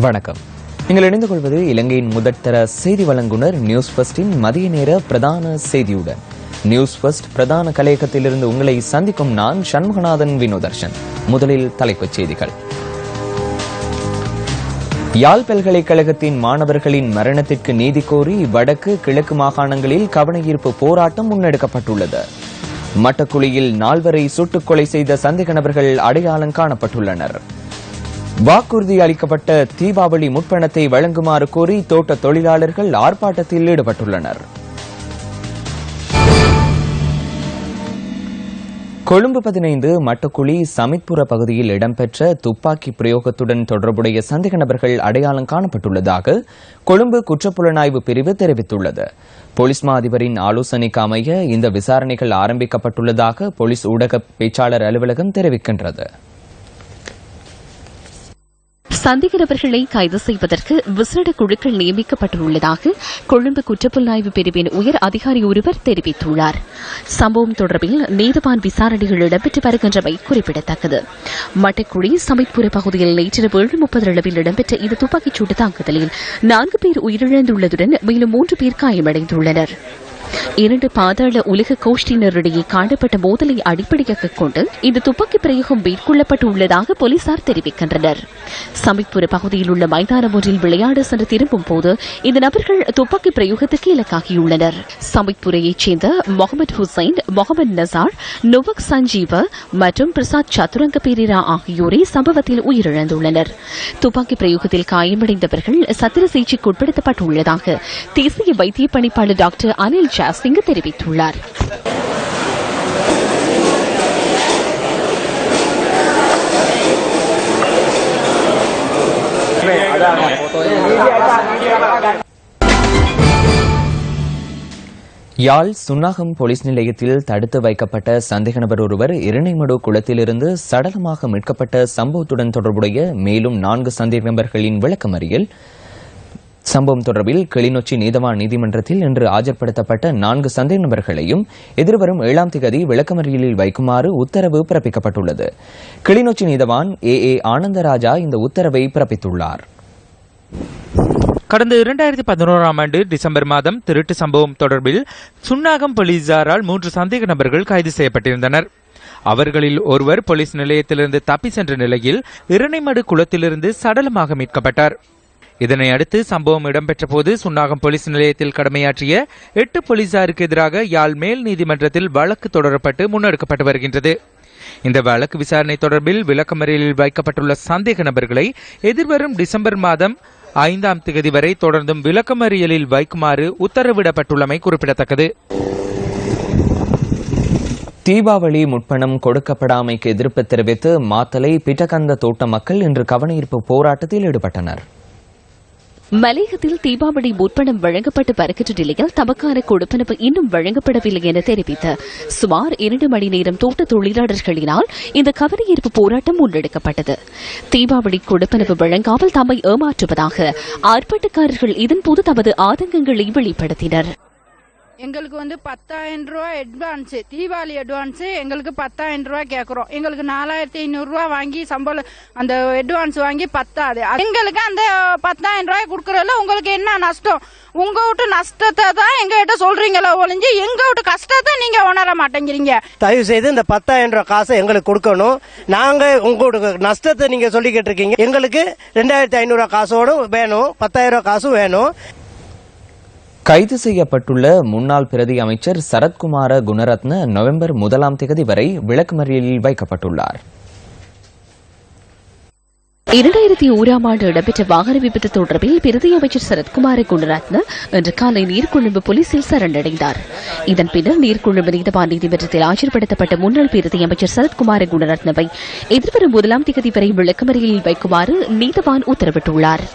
வணக்கம். நீங்கள் இணைந்து கொள்வது இலங்கையின் முதற்தர செய்தி வழங்குனர் நியூஸ் ஃபர்ஸ்டின் மதிய நேர பிரதான செய்தியுடன். நியூஸ் ஃபர்ஸ்ட் பிரதான கலையகத்திலிருந்து உங்களை சந்திக்கும் நான் சண்முகநாதன் வினோதர்ஷன். முதலில் தலைப்புச் செய்திகள். யாழ் பல்கலைக்கழகத்தின் மாணவர்களின் மரணத்திற்கு நீதி கோரி வடக்கு கிழக்கு மாகாணங்களில் கவனஈர்ப்பு போராட்டம் முன்னெடுக்கப்பட்டுள்ளது. மட்டக்குழியில் நால்வரை சுட்டுக் கொலை செய்த சந்தேக நபர்கள் அடையாளம் காணப்பட்டுள்ளனர். வாக்குறுதி அளிக்கப்பட்ட தீபாவளி முற்பணத்தை வழங்குமாறு கோரி தோட்ட தொழிலாளர்கள் ஆர்ப்பாட்டத்தில் ஈடுபட்டுள்ளனர். கொழும்பு பதினைந்து மட்டக்குழி சமித்புர பகுதியில் இடம்பெற்ற துப்பாக்கி பிரயோகத்துடன் தொடர்புடைய சந்தேக நபர்கள் அடையாளம் காணப்பட்டுள்ளதாக கொழும்பு குற்றப்புலனாய்வு பிரிவு தெரிவித்துள்ளது. போலீஸ் மா அதிபரின் ஆலோசனைக்கு அமைய இந்த விசாரணைகள் ஆரம்பிக்கப்பட்டுள்ளதாக போலீஸ் ஊடக பேச்சாளர் அலுவலகம் தெரிவிக்கின்றது. சந்தேக கைது செய்வதற்கு விசேட குழுக்கள் நியமிக்கப்பட்டுள்ளதாக கொழும்பு குற்றப்புலனாய்வு பிரிவின் உயர் அதிகாரி ஒருவர் தெரிவித்துள்ளார். சம்பவம் தொடர்பில் நீதவான் விசாரணைகள் இடம்பெற்று வருகின்றமை குறிப்பிடத்தக்கது. மட்டக்குழி சமைப்புற பகுதியில் நேற்றிரவு ஏழு முப்பது அளவில் இடம்பெற்ற இந்த துப்பாக்கிச் சூட்டு தாக்குதலில் நான்கு பேர் உயிரிழந்துள்ளதுடன் மேலும் மூன்று பேர் காயமடைந்துள்ளனர். இரண்டு பாதாள உலக கோஷ்டியினரிடையே காணப்பட்ட மோதலை அடிப்படையாக கொண்டு இந்த துப்பாக்கி பிரயோகம் மேற்கொள்ளப்பட்டுள்ளதாக போலீசார் தெரிவிக்கின்றனர். சமிக்புர பகுதியில் உள்ள மைதானம் ஒன்றில் விளையாட சென்று திரும்பும் போது இந்த நபர்கள் துப்பாக்கி பிரயோகத்துக்கு இலக்காகியுள்ளனர். சமிக்புரையைச் சேர்ந்த முகமது ஹுசைன் முகமது நசார் நுவக் சஞ்சீவ மற்றும் பிரசாத் சதுரங்க பேரிரா ஆகியோரே சம்பவத்தில் உயிரிழந்துள்ளனர். துப்பாக்கி பிரயோகத்தில் காயமடைந்தவர்கள் சத்திர சிகிச்சைக்கு உட்படுத்தப்பட்டுள்ளதாக தேசிய வைத்திய பணிப்பாளர் டாக்டர் அனில் ஜாசிங் தெரிவித்துள்ளார். யாழ் சுன்னாகம் போலீஸ் நிலையத்தில் தடுத்து வைக்கப்பட்ட சந்தேக நபர் ஒருவர் இரணைமடு குளத்திலிருந்து சடலமாக மீட்கப்பட்ட சம்பவத்துடன் தொடர்புடைய மேலும் நான்கு சந்தேக நபர்களின் விளக்கமறியல் சம்பவம் தொடர்பில் கிளிநொச்சி நீதவான் நீதிமன்றத்தில் இன்று ஆஜர்படுத்தப்பட்ட நான்கு சந்தேக நபர்களையும் எதிர்வரும் ஏழாம் திகதி விளக்கமறியலில் வைக்குமாறு உத்தரவு பிறப்பிக்கப்பட்டுள்ளது. கிளிநொச்சி நீதவான் ஏ ஏ ஆனந்தராஜா இந்த உத்தரவை பிறப்பித்துள்ளார். கடந்த இரண்டாயிரத்தி பதினோராம் ஆண்டு டிசம்பர் மாதம் திருட்டு சம்பவம் தொடர்பில் சுன்னாகம் போலீசாரால் மூன்று சந்தேக நபர்கள் கைது செய்யப்பட்டிருந்தனர். அவர்களில் ஒருவர் போலீஸ் நிலையத்திலிருந்து தப்பி சென்ற நிலையில் இரணைமடு குளத்திலிருந்து சடலமாக மீட்கப்பட்டார். இதனை அடுத்து சம்பவம் இடம்பெற்ற போது சுன்னாகம் போலீஸ் நிலையத்தில் கடமையாற்றிய எட்டு போலீசாருக்கு எதிராக யாழ் மேல் நீதிமன்றத்தில் வழக்கு தொடரப்பட்டு முன்னெடுக்கப்பட்டு வருகின்றது. இந்த வழக்கு விசாரணை தொடர்பில் விளக்கமறியலில் வைக்கப்பட்டுள்ள சந்தேக நபர்களை எதிர்வரும் டிசம்பர் மாதம் ஐந்தாம் தேதி வரை தொடர்ந்தும் விளக்கமறியலில் வைக்குமாறு உத்தரவிடப்பட்டுள்ளமை குறிப்பிடத்தக்கது. தீபாவளி முற்பணம் கொடுக்கப்படாமைக்கு எதிர்ப்பு தெரிவித்து மாத்தலை பிட்டகந்த தோட்ட மக்கள் இன்று கவனஈர்ப்பு போராட்டத்தில் ஈடுபட்டனர். மலையகத்தில் தீபாவளி முற்பணம் வழங்கப்பட்டு வருகின்ற நிலையில் தமக்கான கொடுப்பனவு இன்னும் வழங்கப்படவில்லை என தெரிவித்த சுமார் இரண்டு மணி நேரம் தோட்ட தொழிலாளர்களினால் இந்த கவனஈர்ப்பு போராட்டம் முன்னெடுக்கப்பட்டது. தீபாவளி கொடுப்பனவு வழங்காமல் தம்மை ஏமாற்றுவதாக ஆர்ப்பாட்டக்காரர்கள் இதன்போது தமது ஆதங்கங்களை வெளிப்படுத்தினர். எங்களுக்கு வந்து பத்தாயிரம் ரூபா அட்வான்ஸ் தீபாவளி அட்வான்ஸ் எங்களுக்கு பத்தாயிரம் ரூபா கேட்குறோம் எங்களுக்கு நாலாயிரத்தி ஐநூறுரூவா வாங்கி சம்பளம் அந்த அட்வான்ஸ் வாங்கி பத்தாது. எங்களுக்கு அந்த பத்தாயிரம் ரூபாய் கொடுக்குறதுல உங்களுக்கு என்ன நஷ்டம்? உங்க வீட்டு நஷ்டத்தை தான் எங்ககிட்ட சொல்றீங்களோ ஒழிஞ்சு எங்க வீட்டு கஷ்டத்தை நீங்க உணர மாட்டேங்கிறீங்க. தயவு செய்து இந்த பத்தாயிரம் ரூபாய் காசை எங்களுக்கு கொடுக்கணும். நாங்க உங்களோட நஷ்டத்தை நீங்க சொல்லிக்கிட்டு இருக்கீங்க. எங்களுக்கு ரெண்டாயிரத்தி ஐநூறு காசோடும் வேணும். பத்தாயிரம் ரூபாய் காசும் வேணும். கைது செய்யப்பட்டுள்ள முன்னாள் பிரதி அமைச்சர் சரத்குமார குணரத்ன நவம்பர் முதலாம் தேதி வரை விளக்குமறியலில் வைக்கப்பட்டுள்ளார். இரண்டாயிரத்தி ஓராம் ஆண்டு இடம்பெற்ற வாகன விபத்து தொடர்பில் பிரதி அமைச்சர் சரத்குமார குணரத்ன இன்று காலை நீர்கொழும்பு போலீசில் சரணடைந்தார். இதன் பின்னர் நீர்கொழும்பு நீதவான் நீதிமன்றத்தில் ஆஜர்படுத்தப்பட்ட முன்னாள் பிரதி அமைச்சர் சரத்குமார குணரத்னவை எதிர்வரும் முதலாம் தேதி வரை விளக்கமறியலில் வைக்குமாறு நீதவான் உத்தரவிட்டுள்ளார்.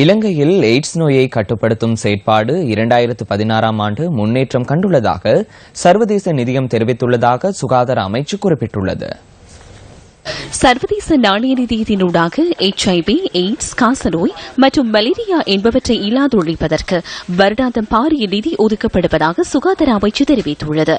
இலங்கையில் எய்ட்ஸ் நோயை கட்டுப்படுத்தும் செயற்பாடு இரண்டாயிரத்து பதினாறாம் ஆண்டு முன்னேற்றம் கண்டுள்ளதாக சர்வதேச நிதியம் தெரிவித்துள்ளதாக சுகாதார அமைச்சு குறிப்பிட்டுள்ளது. சர்வதேச நாணய நிதியத்தினூடாக எச்ஐவி எய்ட்ஸ் காசநோய் மற்றும் மலேரியா என்பவற்றை இல்லாதொழிப்பதற்கு வருடாந்தம் பாரிய நிதி ஒதுக்கப்படுவதாக சுகாதார அமைச்சு தெரிவித்துள்ளது.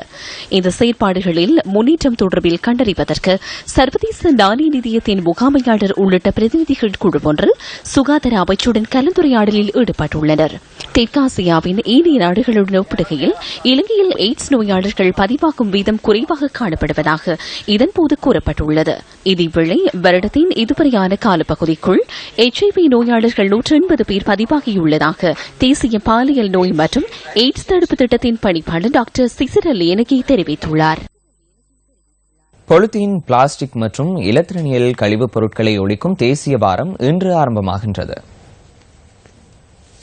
இந்த செயற்பாடுகளில் முன்னேற்றம் தொடர்பில் கண்டறிவதற்கு சர்வதேச நாணய நிதியத்தின் முகாமையாளர் உள்ளிட்ட பிரதிநிதிகள் குழு ஒன்று சுகாதார அமைச்சுடன் கலந்துரையாடலில் ஈடுபட்டுள்ளனர். தெற்காசியாவின் ஏனைய நாடுகளுடன் ஒப்பிடுகையில் இலங்கையில் எய்ட்ஸ் நோயாளர்கள் பதிவாகும் வீதம் குறைவாக காணப்படுவதாக இதன்போது கூறப்பட்டுள்ளது. இதேவேளை வருடத்தின் இதுவரையான காலப்பகுதிக்குள் எச்ஐவி நோயாளர்கள் நூற்று எண்பது பேர் பதிவாகியுள்ளதாக தேசிய பாலியல் நோய் மற்றும் எய்ட்ஸ் தடுப்பு திட்டத்தின் பணிப்பாளர் டாக்டர் சிசிரல் லேனகி தெரிவித்துள்ளார். பொலித்தீன் பிளாஸ்டிக் மற்றும் இலத்திரனியல் கழிவுப் பொருட்களை ஒழிக்கும் தேசிய வாரம் இன்று ஆரம்பமாகின்றது.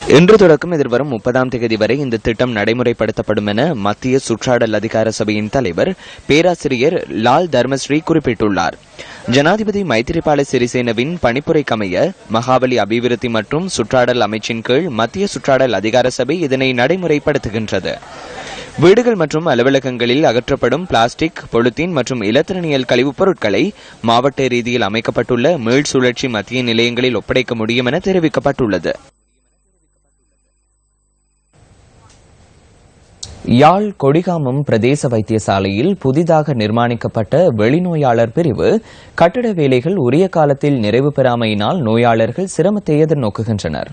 இன்று தொடக்கம் எதிர்வரும் முப்பதாம் தேதி வரை இந்த திட்டம் நடைமுறைப்படுத்தப்படும் என மத்திய சுற்றாடல் அதிகார சபையின் தலைவர் பேராசிரியர் லால் தர்மஸ்ரீ குறிப்பிட்டுள்ளார். ஜனாதிபதி மைத்திரிபால சிறிசேனவின் பணிப்புரைக்கமைய மகாபலி அபிவிருத்தி மற்றும் சுற்றாடல் அமைச்சின் கீழ் மத்திய சுற்றாடல் அதிகார சபை இதனை நடைமுறைப்படுத்துகின்றது. வீடுகள் மற்றும் அலுவலகங்களில் அகற்றப்படும் பிளாஸ்டிக் பொலித்தீன் மற்றும் இலத்திரனியல் கழிவுப் பொருட்களை மாவட்ட ரீதியில் அமைக்கப்பட்டுள்ள மீள்சுழற்சி மத்திய நிலையங்களில் ஒப்படைக்க முடியும் என தெரிவிக்கப்பட்டுள்ளது. யாழ் கொடிகாமம் பிரதேச வைத்தியசாலையில் புதிதாக நிர்மாணிக்கப்பட்ட வெளிநோயாளர் பிரிவு கட்டட வேலைகள் உரிய காலத்தில் நிறைவு பெறாமையினால் நோயாளர்கள் சிரமத்தை எதிர்நோக்குகின்றனர்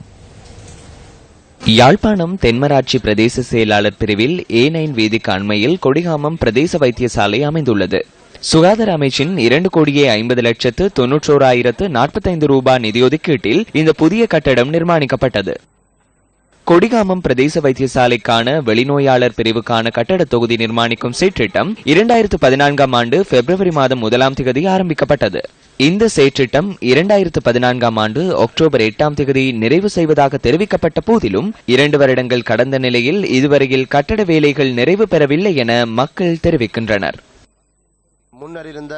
யாழ்ப்பாணம் தென்மராட்சி பிரதேச செயலாளர் பிரிவில் ஏ நைன் வீதிக்கு அண்மையில் கொடிகாமம் பிரதேச வைத்தியசாலை அமைந்துள்ளது. சுகாதார அமைச்சின் இரண்டு கோடியே ஐம்பது லட்சத்து தொன்னூற்றோராயிரத்து நாற்பத்தைந்து ரூபாய் நிதியொதுக்கீட்டில் இந்த புதிய கட்டடம் நிர்மாணிக்கப்பட்டது. கொடிகாமம் பிரதேச வைத்தியசாலைக்கான வெளிநோயாளர் பிரிவுக்கான கட்டட தொகுதி நிர்மாணிக்கும் செயற்றிட்டம் இரண்டாயிரத்து பதினான்காம் ஆண்டு பிப்ரவரி மாதம் முதலாம் தேதி ஆரம்பிக்கப்பட்டது. இந்த செயற்றிட்டம் இரண்டாயிரத்து பதினான்காம் ஆண்டு அக்டோபர் எட்டாம் தேதி நிறைவு செய்வதாக தெரிவிக்கப்பட்ட போதிலும் இரண்டு வருடங்கள் கடந்த நிலையில் இதுவரையில் கட்டட வேலைகள் நிறைவு பெறவில்லை என மக்கள் தெரிவிக்கின்றனர். முன்னர் இருந்த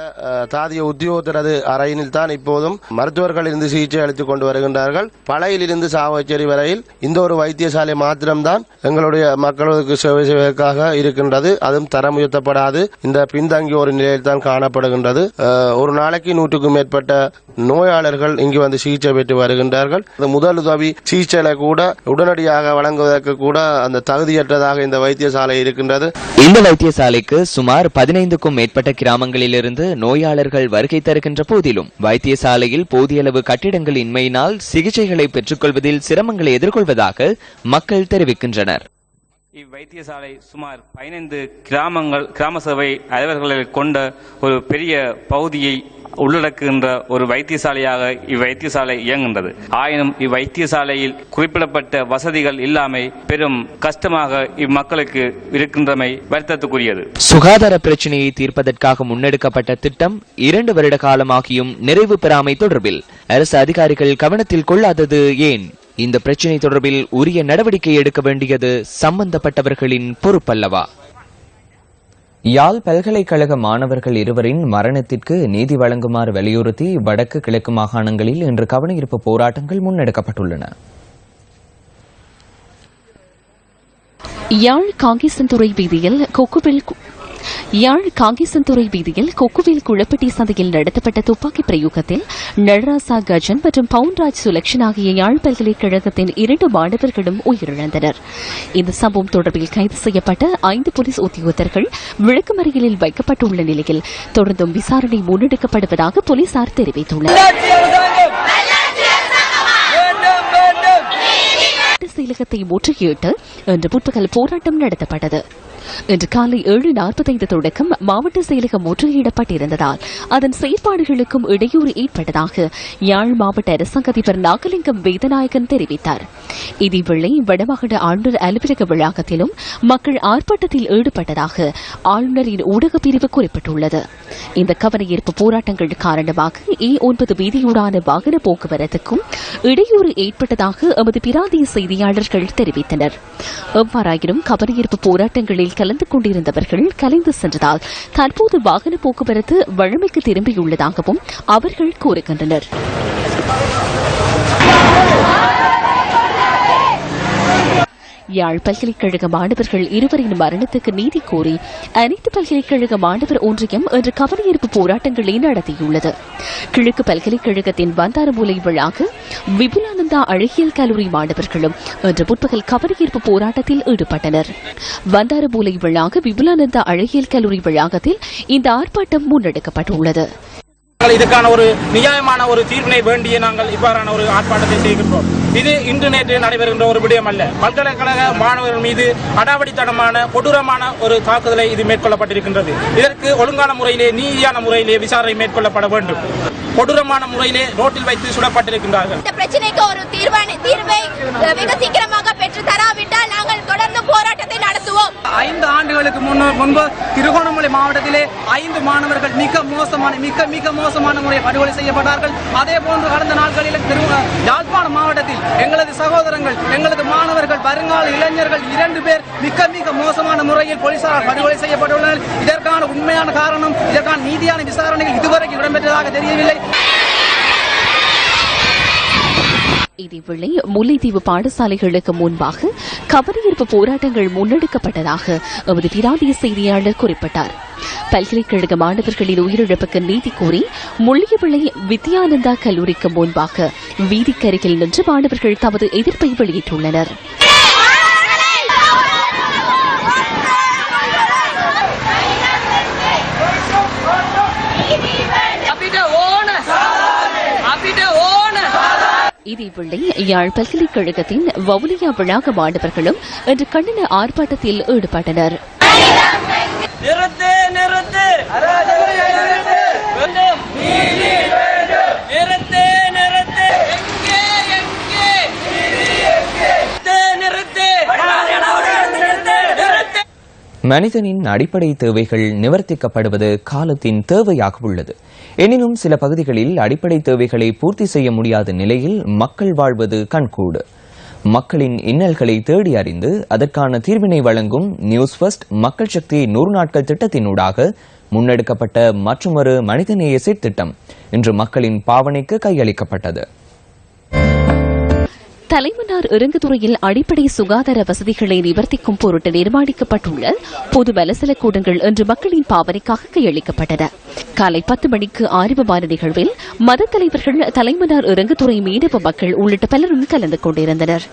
தாதிய உத்தியோகத்தரது அறையினில் தான் இப்போதும் மருத்துவர்கள் இருந்து சிகிச்சை அளித்துக் கொண்டு வருகின்றார்கள். பழையிலிருந்து சாவச்சேரி வரையில் இந்த ஒரு வைத்தியசாலை மாத்திரம்தான் எங்களுடைய மக்களுக்கு சேவை செய்வதற்காக இருக்கின்றது. அதுவும் தரம் உயர்த்தப்படாது இந்த பின்தங்கிய ஒரு நிலையில் தான் காணப்படுகின்றது. ஒரு நாளைக்கு நூற்றுக்கும் மேற்பட்ட நோயாளர்கள் இங்கு வந்து சிகிச்சை பெற்று வருகின்றார்கள். இந்த முதலுதவி சிகிச்சைகளை கூட உடனடியாக வழங்குவதற்கு கூட அந்த தகுதியற்றதாக இந்த வைத்தியசாலை இருக்கின்றது. இந்த வைத்தியசாலைக்கு சுமார் பதினைந்துக்கும் மேற்பட்ட கிராமங்களிலிருந்து நோயாளர்கள் வருகை தருகின்ற போதிலும் வைத்தியசாலையில் போதிய அளவு கட்டிடங்கள் இன்மையினால் சிகிச்சைகளை பெற்றுக்கொள்வதில் சிரமங்களை எதிர்கொள்வதாக மக்கள் தெரிவிக்கின்றனர். இவ்வைத்தியசாலை சுமார் பதினைந்து கிராமங்கள் கிராம சபை அலுவலர்களை கொண்ட ஒரு பெரிய பகுதியை உள்ளடக்குகின்ற ஒரு வைத்தியசாலையாக இவ்வைத்தியசாலை இயங்குகின்றது. ஆயினும் இவ்வைத்தியசாலையில் குறிப்பிடப்பட்ட வசதிகள் இல்லாமை பெரும் கஷ்டமாக இம்மக்களுக்கு இருக்கின்றமை வருத்தத்துக்குரியது. சுகாதார பிரச்சினையை தீர்ப்பதற்காக முன்னெடுக்கப்பட்ட திட்டம் இரண்டு வருட காலமாகியும் நிறைவு பெறாமை தொடர்பில் அரசு அதிகாரிகள் கவனத்தில் கொள்ளாதது ஏன்? இந்த பிரச்சினை தொடர்பில் உரிய நடவடிக்கை எடுக்க வேண்டியது சம்பந்தப்பட்டவர்களின் பொறுப்பல்லவா? யாழ் பல்கலைக்கழக மாணவர்கள் இருவரின் மரணத்திற்கு நீதி வழங்குமாறு வலியுறுத்தி வடக்கு கிழக்கு மாகாணங்களில் இன்று கவனஈர்ப்பு போராட்டங்கள் முன்னெடுக்கப்பட்டுள்ளன. யாழ் காங்கேசன்துறை வீதியில் கொக்குவில் யாழ் காங்கேசன்துறை வீதியில் கொக்குவில் குளப்பட்டி சந்தையில் நடத்தப்பட்ட துப்பாக்கி பிரயோகத்தில் நடராசா கஜன் மற்றும் பவுன்ராஜ் சுலக்ஷன் ஆகிய யாழ் பல்கலைக்கழகத்தின் இரண்டு மாணவர்களும் உயிரிழந்தனர். இந்த சம்பவம் தொடர்பில் கைது செய்யப்பட்ட ஐந்து போலீஸ் உத்தியோகத்தர்கள் விளக்குமறியலில் வைக்கப்பட்டுள்ள நிலையில் தொடர்ந்தும் விசாரணை முன்னெடுக்கப்படுவதாக போலீசார் தெரிவித்துள்ளனர். செயலகத்தை முற்றுகையிட்டு இன்று முற்பகல் போராட்டம் நடத்தப்பட்டது. இன்று காலை ஏழு நாற்பத்தைந்து தொடக்கம் மாவட்ட செயலகம் முற்றுகையிடப்பட்டிருந்ததால் அதன் செயற்பாடுகளுக்கும் இடையூறு ஏற்பட்டதாக யாழ் மாவட்ட அரசாங்க அதிபர் நாகலிங்கம் வேதநாயகன் தெரிவித்தார். இதேவேளை வடமாகாண ஆளுநர் அலுவலக வளாகத்திலும் மக்கள் ஆர்ப்பாட்டத்தில் ஈடுபட்டதாக ஆளுநரின் ஊடகப் பிரிவு குறிப்பிட்டுள்ளது. இந்த கவனஈர்ப்பு போராட்டங்கள் காரணமாக ஏ ஒன்பது வீதியூடான வாகன போக்குவரத்துக்கும் இடையூறு ஏற்பட்டதாக எமது பிராந்திய செய்தியாளர்கள் தெரிவித்தனர். எவ்வாறாயினும் கவனஈர்ப்பு போராட்டங்களில் கலந்து கொண்டிருந்தவர்கள் கலைந்து சென்றதால் தற்போது வாகன போக்குவரத்து வழமைக்கு திரும்பியுள்ளதாகவும் அவர்கள் கூறுகின்றனர். யாழ் பல்கலைக்கழக மாணவர்கள் இருவரின் மரணத்துக்கு நீதி கோரி அனைத்து பல்கலைக்கழக மாணவர் ஒன்றியம் இன்று கவனஈர்ப்பு போராட்டங்களை நடத்தியுள்ளது. கிழக்கு பல்கலைக்கழகத்தின் வந்தாரமூலை விழாக விபுலானந்தா அழகியல் கல்லூரி மாணவர்களும் இன்று முற்பகல் கவனஈர்ப்பு போராட்டத்தில் ஈடுபட்டனர். வந்தாரமூலை விழாக விபுலானந்தா அழகியல் கல்லூரி வளாகத்தில் இந்த ஆர்ப்பாட்டம் முன்னெடுக்கப்பட்டுள்ளது. நாங்கள் இதுக்கான ஒரு நியாயமான ஒரு தீர்வினை வேண்டிய நாங்கள் இவ்வாறான ஒரு ஆர்ப்பாட்டத்தை செய்கின்றோம். இது இன்று நேற்று நடைபெறுகின்ற ஒரு விடயம் அல்ல. பல்கலைக்கழக மாணவர்கள் மீது அடாவடித்தனமான கொடூரமான ஒரு தாக்குதலை இது மேற்கொள்ளப்பட்டிருக்கின்றது. இதற்கு ஒழுங்கான முறையிலே நீதியான முறையிலே விசாரணை மேற்கொள்ளப்பட வேண்டும். கொடூரமான முறையிலே ரோட்டில் வைத்து சுடப்பட்டிருக்கின்றார்கள். இந்த பிரச்சனைக்கு ஒரு தீர்வான தீர்வை வெகு சீக்கிரமாக பெற்று தராவிட்டால் நாங்கள் தொடர்ந்து போராட்டத்தை நடத்துவோம். ஐந்து ஆண்டுகளுக்கு முன்பு திருகோணமலை மாவட்டத்திலே ஐந்து மாணவர்கள் மிக மோசமான மிக மிக மோசமான முறையில் படுகொலை செய்யப்பட்டார்கள். அதே போன்று கடந்த நாட்களில் திரு யாழ்ப்பாணம் மாவட்டத்தில் எங்களது சகோதரங்கள் எங்களது மாணவர்கள் வருங்கால இளைஞர்கள் இரண்டு பேர் மிக மிக மோசமான முறையில் போலீசாரால் படுகொலை செய்யப்பட்டுள்ளனர். இதற்கான உண்மையான காரணம் இதற்கான நீதியான விசாரணைகள் இதுவரைக்கும் இடம்பெற்றதாக தெரியவில்லை. இதேவேளை முல்லைத்தீவு பாடசாலைகளுக்கு முன்பாக கவனஈர்ப்பு போராட்டங்கள் முன்னெடுக்கப்பட்டதாக எமது பிராந்திய செய்தியாளர் குறிப்பிட்டார். பல்கலைக்கழக மாணவர்களின் உயிரிழப்புக்கு நீதி கோரி முள்ளியவிளை வித்யானந்தா கல்லூரிக்கு முன்பாக வீதிக்கருகில் நின்று மாணவர்கள் தமது எதிர்ப்பை வெளியிட்டுள்ளனர். இதேவேளை யாழ் பல்கலைக்கழகத்தின் வவுனியா வளாக மாணவர்களும் இன்று கண்டன ஆர்ப்பாட்டத்தில் ஈடுபட்டனர். மனிதனின் அடிப்படை தேவைகள் நிவர்த்திக்கப்படுவது காலத்தின் தேவையாக உள்ளது. எனினும் சில பகுதிகளில் அடிப்படை தேவைகளை பூர்த்தி செய்ய முடியாத நிலையில் மக்கள் வாழ்வது கண்கூடு. மக்களின் இன்னல்களை தேடி அறிந்து அதற்கான தீர்வினை வழங்கும் நியூஸ் ஃபர்ஸ்ட் மக்கள் சக்தி நூறு நாட்கள் திட்டத்தினூடாக முன்னெடுக்கப்பட்ட மற்றொரு மனிதநேய சீர்திட்டம் இன்று மக்களின் பாவனைக்கு கையளிக்கப்பட்டது. தலைமன்னார் இறங்குதுறையில் அடிப்படை சுகாதார வசதிகளை நிவர்த்திக்கும் பொருட்டு நிர்மாணிக்கப்பட்டுள்ள பொது மலசல கூடங்கள் இன்று மக்களின் பாவனைக்காக கையளிக்கப்பட்டன. காலை பத்து மணிக்கு ஆரம்பமான நிகழ்வில் மத தலைவர்கள் தலைமன்னார் இறங்குதுறை மீனவ மக்கள் உள்ளிட்ட பலரும் கலந்து கொண்டிருந்தனர்.